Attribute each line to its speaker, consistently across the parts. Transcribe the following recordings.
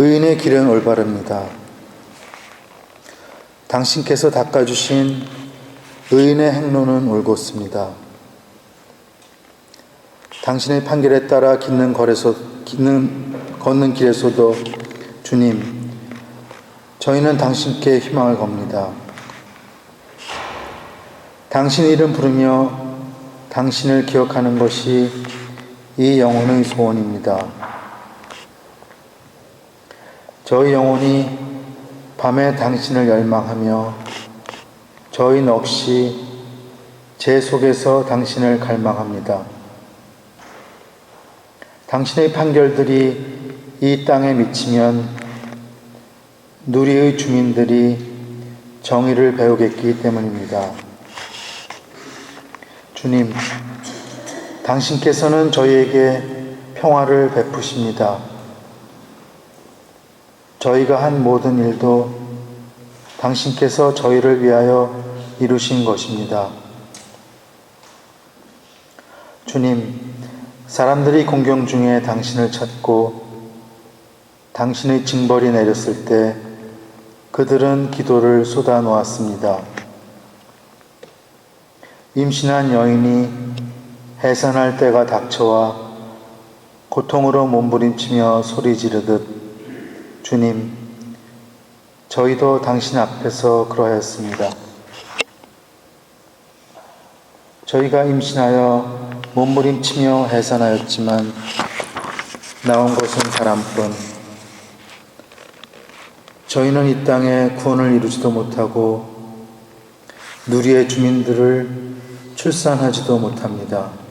Speaker 1: 의인의 길은 올바릅니다. 당신께서 닦아주신 의인의 행로는 올곧습니다. 당신의 판결에 따라 깃는 거래소, 깃는, 걷는 길에서도 주님, 저희는 당신께 희망을 겁니다. 당신 이름 부르며 당신을 기억하는 것이 이 영혼의 소원입니다. 저희 영혼이 밤에 당신을 열망하며 저희 넋이 제 속에서 당신을 갈망합니다. 당신의 판결들이 이 땅에 미치면 누리의 주민들이 정의를 배우겠기 때문입니다. 주님, 당신께서는 저희에게 평화를 베푸십니다. 저희가 한 모든 일도 당신께서 저희를 위하여 이루신 것입니다. 주님, 사람들이 공경 중에 당신을 찾고 당신의 징벌이 내렸을 때 그들은 기도를 쏟아 놓았습니다. 임신한 여인이 해산할 때가 닥쳐와 고통으로 몸부림치며 소리 지르듯 주님, 저희도 당신 앞에서 그러하였습니다. 저희가 임신하여 몸부림치며 해산하였지만 나온 것은 사람뿐. 저희는 이 땅에 구원을 이루지도 못하고 누리의 주민들을 출산하지도 못합니다.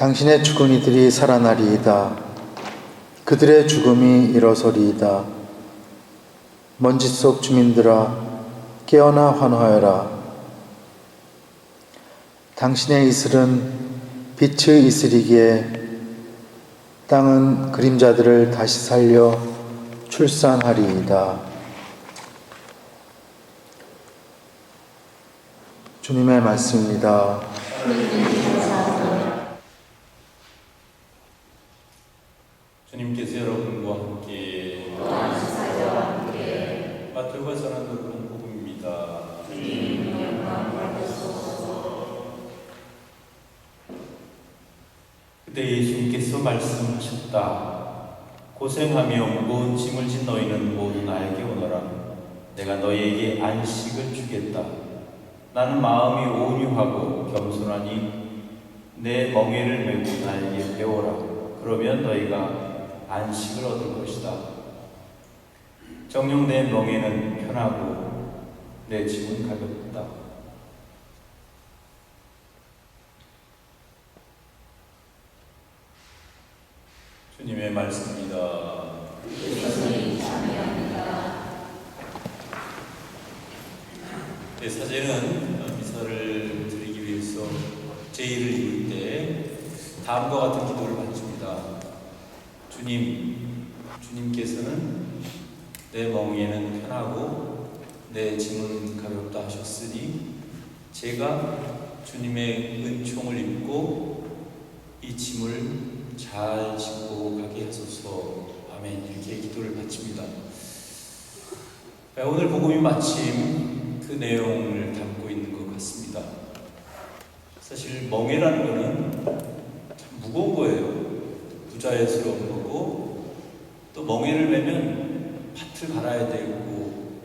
Speaker 1: 당신의 죽은 이들이 살아나리이다. 그들의 죽음이 일어서리이다. 먼지 속 주민들아 깨어나 환호하여라. 당신의 이슬은 빛의 이슬이기에 땅은 그림자들을 다시 살려 출산하리이다. 주님의 말씀입니다.
Speaker 2: 주님께서 여러분과 함께 마태가 전한 것은 복음입니다. 그때 예수님께서 말씀하셨다. 고생하며 무거운 짐을 진 너희는 모두 나에게 오너라. 내가 너희에게 안식을 주겠다. 나는 마음이 온유하고 겸손하니 내 멍에를 메고 나에게 배워라. 그러면 너희가 안식을 얻을 것이다. 정령 내 멍에는 편하고 내 짐은 가볍다. 주님의 말씀입니다. 네, 사제는 미사를 드리기 위해서 제의를 이룰 때 다음과 같은 기도를 바칩니다. 주님, 주님께서는 내 멍에는 편하고 내 짐은 가볍다 하셨으니 제가 주님의 은총을 입고 이 짐을 잘 싣고 가게 하소서 아멘 바칩니다. 네, 오늘 복음이 마침 그 내용을 담고 있는 것 같습니다. 사실 멍에라는 거는 참 무거운 거예요. 부자연스러운 거고 또 멍에를 매면 밭을 갈아야 되고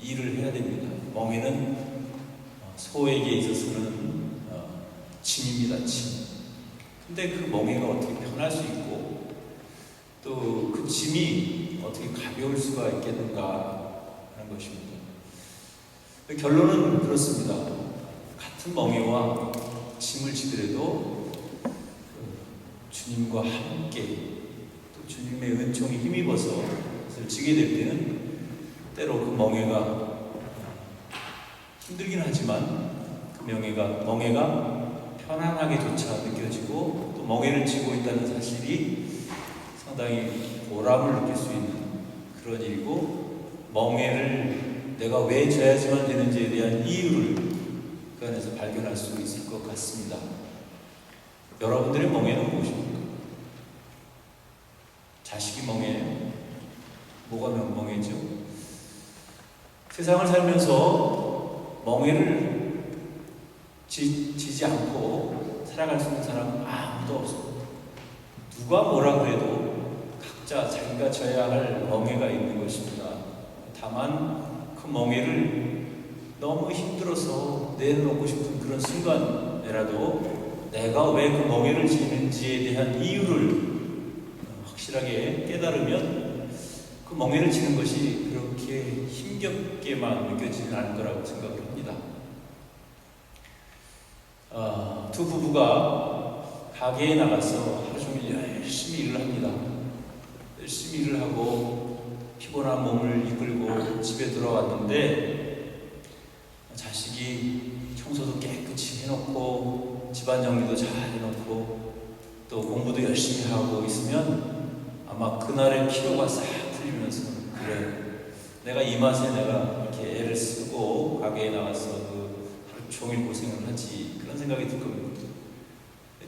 Speaker 2: 일을 해야 됩니다. 멍에는 소에게 있어서는 어, 짐입니다. 짐. 근데 그 멍에가 어떻게 편할 수 있고 또 그 짐이 어떻게 가벼울 수가 있겠는가 하는 것입니다. 결론은 그렇습니다. 같은 멍에와 짐을 지더라도 주님과 함께 또 주님의 은총이 힘입어서 그것을 지게 될 때는 때로 그 멍에가 힘들긴 하지만 그 명예가 멍에가 편안하게조차 느껴지고 또 멍에를 지고 있다는 사실이 상당히 보람을 느낄 수 있는 그런 일이고 멍에를 내가 왜 져야지만 되는지에 대한 이유를 그 안에서 발견할 수 있을 것 같습니다. 여러분들의 멍에는 무엇입니까? 자식이 멍해요. 뭐가 명- 멍해죠? 세상을 살면서 멍해를 지, 지지 않고 살아갈 수 있는 사람은 아무도 없습니다. 누가 뭐라 그래도 각자 자기가 져야 할 멍해가 있는 것입니다. 다만 그 멍해를 너무 힘들어서 내놓고 싶은 그런 순간에라도 내가 왜 그 멍해를 지는지에 대한 이유를 확실하게 깨달으면 그 멍해를 지는 것이 그렇게 힘겹게만 느껴지진 않을 거라고 생각을 합니다. 아, 두 부부가 가게에 나가서 하루 종일 열심히. 열심히 일을 하고 피곤한 몸을 이끌고 집에 돌아왔는데 자식이 청소도 깨끗이 해놓고 집안 정리도 잘 해놓고 또 공부도 열심히 하고 있으면 아마 그날의 피로가 싹 풀리면서 그래 내가 이 맛에 내가 이렇게 애를 쓰고 가게에 나가서 그 하루 종일 고생을 하지 그런 생각이 들 겁니다.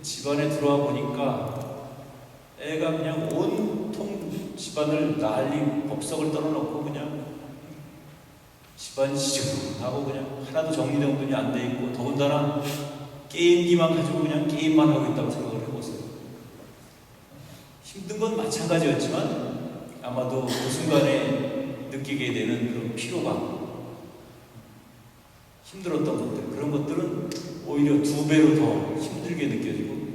Speaker 2: 집안에 들어와 보니까 애가 그냥 온통 집안을 난리 법석을 떨어놓고 그냥 집안 지저분하고 그냥 하나도 정리정돈이 안 돼 있고 더군다나 게임기만 가지고 그냥 게임만 하고 있다고 생각을 해보세요. 힘든 건 마찬가지였지만 아마도 그 순간에 느끼게 되는 그런 피로감 힘들었던 것들 그런 것들은 오히려 두 배로 더 힘들게 느껴지고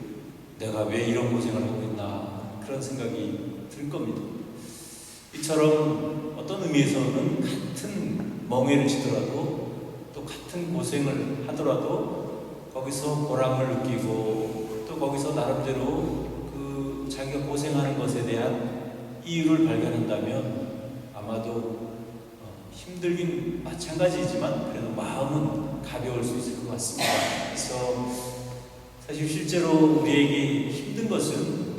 Speaker 2: 내가 왜 이런 고생을 하고 있나 그런 생각이 들 겁니다. 이처럼 어떤 의미에서는 같은 멍해를 지더라도 또 같은 고생을 하더라도 거기서 보람을 느끼고 또 거기서 나름대로 그 자기가 고생하는 것에 대한 이유를 발견한다면 아마도 어, 힘들긴 마찬가지이지만 그래도 마음은 가벼울 수 있을 것 같습니다. 그래서 사실 실제로 우리에게 힘든 것은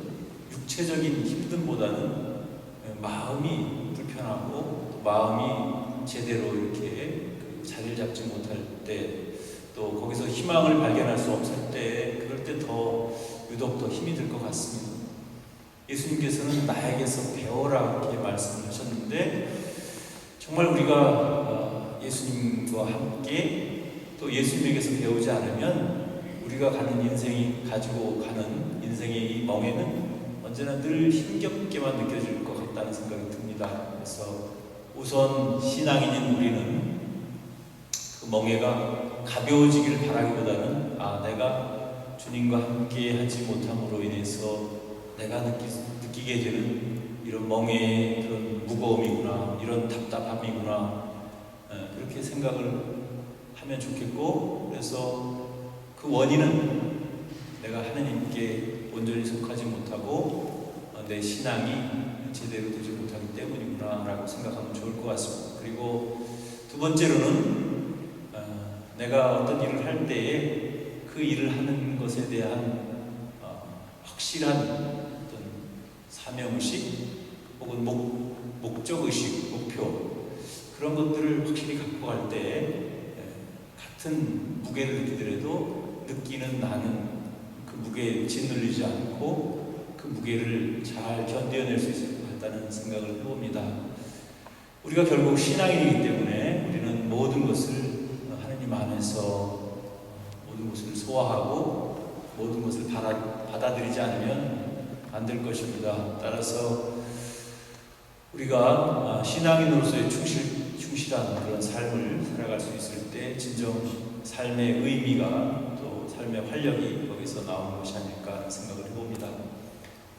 Speaker 2: 육체적인 힘듦보다는 마음이 불편하고 또 마음이 제대로 이렇게 그 자리를 잡지 못할 때 또 거기서 희망을 발견할 수 없을 때 그럴 때 더 유독 더 힘이 들 것 같습니다. 예수님께서는 나에게서 배워라 이렇게 말씀을 하셨는데 정말 우리가 어, 예수님과 함께 또 예수님에게서 배우지 않으면 우리가 가는 인생이 가지고 가는 인생의 이 멍에는 언제나 늘 힘겹게만 느껴질 것 같다는 생각이 듭니다. 그래서 우선 신앙인인 우리는 그 멍에가 가벼워지기를 바라기보다는 아 내가 주님과 함께 하지 못함으로 인해서 내가 느끼, 느끼게 되는 이런 멍에의 그런 무거움이구나 이런 답답함이구나 에, 그렇게 생각을 하면 좋겠고 그래서 그 원인은 내가 하나님께 온전히 속하지 못하고 어, 내 신앙이 제대로 되지 못하기 때문이구나 라고 생각하면 좋을 것 같습니다. 그리고 두 번째로는 어, 내가 어떤 일을 할 때에 그 일을 하는 것에 대한 어, 확실한 어떤 사명의식 혹은 목, 목적의식, 목표 그런 것들을 확실히 갖고 갈때 같은 무게를 느끼더라도 느끼는 나는 그 무게에 짓눌리지 않고 그 무게를 잘 견뎌낼 수 있을 것 같다는 생각을 해봅니다. 우리가 결국 신앙인이기 때문에 우리는 모든 것을 하나님 안에서 모든 것을 소화하고 모든 것을 받아, 받아들이지 않으면 안 될 것입니다. 따라서 우리가 신앙인으로서의 충실, 충실한 그런 삶을 살아갈 수 있을 때 진정 삶의 의미가 또 삶의 활력이 거기서 나오는 것이 아닐까 생각을 해봅니다.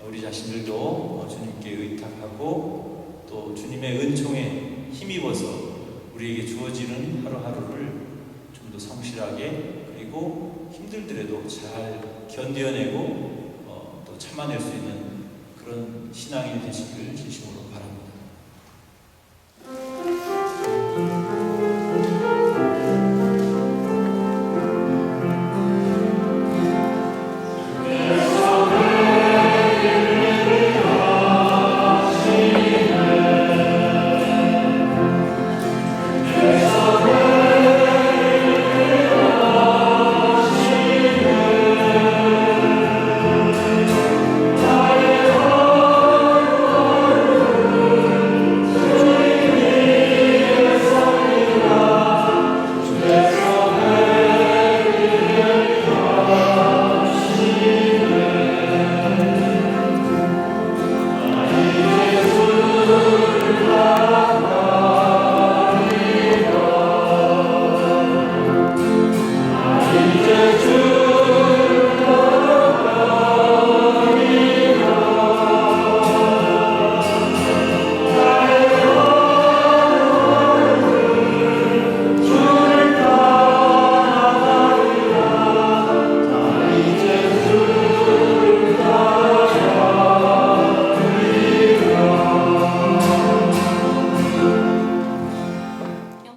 Speaker 2: 우리 자신들도 주님께 의탁하고 또 주님의 은총에 힘입어서 우리에게 주어지는 하루하루를 좀 더 성실하게 그리고 힘들더라도 잘 견뎌내고 어, 또 참아낼 수 있는 그런 신앙이 되시길 진심으로 바랍니다.